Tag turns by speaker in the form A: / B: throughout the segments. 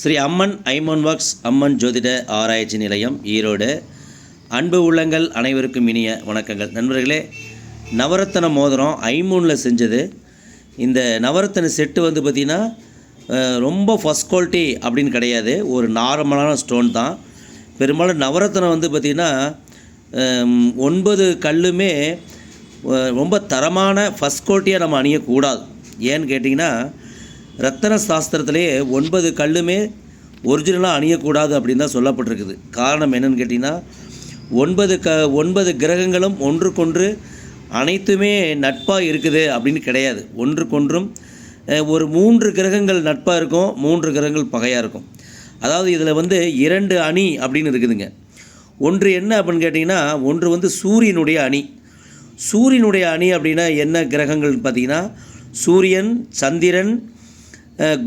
A: ஸ்ரீ அம்மன் ஐமோன் works அம்மன் ஜோதிட ஆராய்ச்சி நிலையம் ஈரோடு. அன்பு உள்ளங்கள் அனைவருக்கும் இனிய வணக்கங்கள். நண்பர்களே நவரத்தன மோதிரம் ஐமூனில் செஞ்சது. இந்த நவரத்தன செட்டு வந்து பார்த்திங்கன்னா ரொம்ப ஃபஸ்ட் குவாலிட்டி அப்படின்னு கிடையாது. ஒரு நார்மலான ஸ்டோன் தான். பெரும்பாலும் நவரத்தனம் வந்து பார்த்திங்கன்னா ஒன்பது கல்லுமே ரொம்ப தரமான ஃபஸ்ட் குவாலிட்டியாக நம்ம அணியக்கூடாது. ஏன்னு கேட்டிங்கன்னா ரத்தன சாஸ்திரத்திலேயே ஒன்பது கல்லுமே ஒரிஜினலாக அணியக்கூடாது அப்படின்னு தான் சொல்லப்பட்டிருக்குது. காரணம் என்னன்னு கேட்டிங்கன்னா ஒன்பது க ஒன்பது கிரகங்களும் ஒன்றுக்கொன்று அனைத்துமே நட்பாக இருக்குது அப்படின்னு கிடையாது. ஒன்றுக்கொன்றும் ஒரு மூன்று கிரகங்கள் நட்பாக இருக்கும் மூன்று கிரகங்கள் பகையாக இருக்கும். அதாவது இதில் வந்து இரண்டு அணி அப்படின்னு இருக்குதுங்க. ஒன்று என்ன அப்படின்னு கேட்டிங்கன்னா ஒன்று வந்து சூரியனுடைய அணி. சூரியனுடைய அணி அப்படின்னா என்ன கிரகங்கள்னு பார்த்தீங்கன்னா சூரியன் சந்திரன்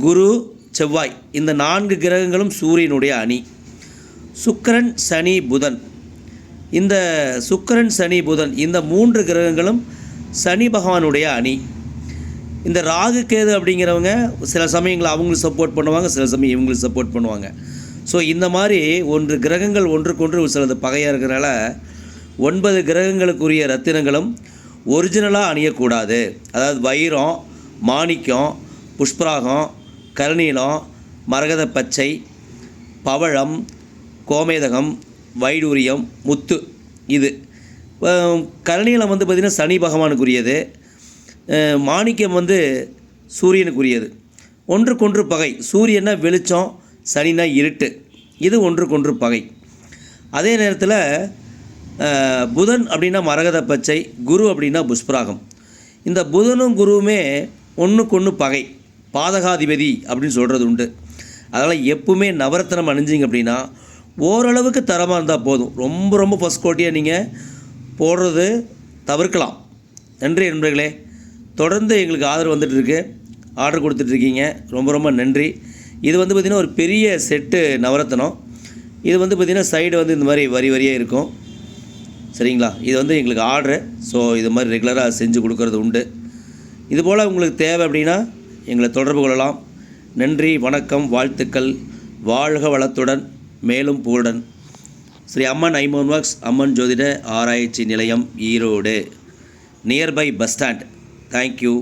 A: குரு செவ்வாய் இந்த நான்கு கிரகங்களும் சூரியனுடைய அணி. சுக்கிரன் சனி புதன். இந்த சுக்கரன் சனி புதன் இந்த மூன்று கிரகங்களும் சனி பகவானுடைய அணி. இந்த ராகு கேது அப்படிங்கிறவங்க சில சமயங்கள் அவங்களுக்கு சப்போர்ட் பண்ணுவாங்க சில சமயம் இவங்களுக்கு சப்போர்ட் பண்ணுவாங்க. ஸோ இந்த மாதிரி ஒன்று கிரகங்கள் ஒன்றுக்கொன்று சிலது பகையாக இருக்கிறனால ஒன்பது கிரகங்களுக்குரிய ரத்தினங்களும் ஒரிஜினலாக அணியக்கூடாது. அதாவது வைரம் மாணிக்கம் புஷ்பராகம் கருநீலம் மரகத பச்சை பவழம் கோமேதகம் வைடூரியம் முத்து இது. கருநீலம் வந்து பார்த்திங்கன்னா சனி பகவானுக்குரியது. மாணிக்கம் வந்து சூரியனுக்குரியது. ஒன்றுக்கொன்று பகை. சூரியன்னா வெளிச்சம் சனினா இருட்டு. இது ஒன்றுக்கொன்று பகை. அதே நேரத்தில் புதன் அப்படின்னா மரகத பச்சை குரு அப்படின்னா புஷ்பராகம். இந்த புதனும் குருவுமே ஒன்றுக்கொன்று பகை. பாதகாதிபதி அப்படின்னு சொல்கிறது உண்டு. அதனால் எப்பவுமே நவரத்தனம் அணிஞ்சிங்க அப்படின்னா ஓரளவுக்கு தரமாக இருந்தால் போதும். ரொம்ப ரொம்ப ஃபஸ்ட் கோட்டியாக நீங்கள் போடுறது தவிர்க்கலாம். நன்றி நண்பர்களே. தொடர்ந்து எங்களுக்கு ஆதரவு வந்துட்டுருக்கு. ஆர்டர் கொடுத்துட்ருக்கீங்க ரொம்ப ரொம்ப நன்றி. இது வந்து பார்த்திங்கன்னா ஒரு பெரிய செட்டு நவரத்தனம். இது வந்து பார்த்திங்கன்னா சைடு வந்து இந்த மாதிரி வரி வரியாக இருக்கும். சரிங்களா? இது வந்து எங்களுக்கு ஆர்டரு. ஸோ இது மாதிரி ரெகுலராக செஞ்சு கொடுக்கறது உண்டு. இதுபோல் உங்களுக்கு தேவை அப்படின்னா எங்களை தொடர்பு கொள்ளலாம். நன்றி வணக்கம் வாழ்த்துக்கள். வாழ்க வளத்துடன் மேலும் புகழுடன். ஸ்ரீ அம்மன் ஐமோன் ஒர்க்ஸ் அம்மன் ஜோதிட ஆராய்ச்சி நிலையம் Erode. Nearby bus stand thank you